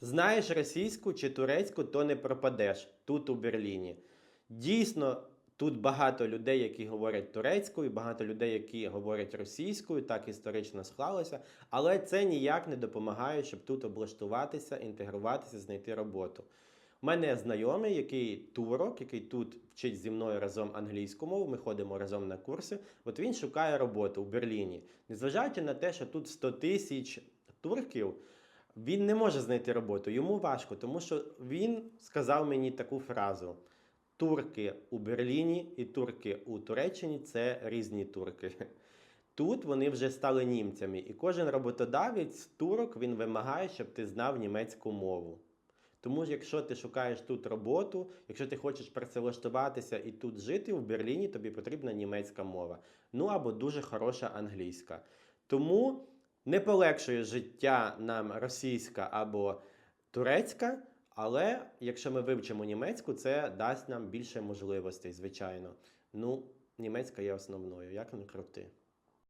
Знаєш російську чи турецьку, то не пропадеш тут у Берліні. Дійсно, тут багато людей, які говорять турецькою, багато людей, які говорять російською, так історично склалося, але це ніяк не допомагає, щоб тут облаштуватися, інтегруватися, знайти роботу. У мене знайомий, який турок, який тут вчить зі мною разом англійську мову. Ми ходимо разом на курси. От він шукає роботу у Берліні. Незважаючи на те, що тут 100 тисяч турків, він не може знайти роботу. Йому важко, тому що він сказав мені таку фразу: турки у Берліні і турки у Туреччині це різні турки. Тут вони вже стали німцями, і кожен роботодавець турок він вимагає, щоб ти знав німецьку мову. Тому ж, якщо ти шукаєш тут роботу, якщо ти хочеш працевлаштуватися і тут жити в Берліні, тобі потрібна німецька мова. Ну або дуже хороша англійська. Тому не полегшує життя нам російська або турецька, але якщо ми вивчимо німецьку, це дасть нам більше можливостей, звичайно. Ну, німецька є основною, як не крути.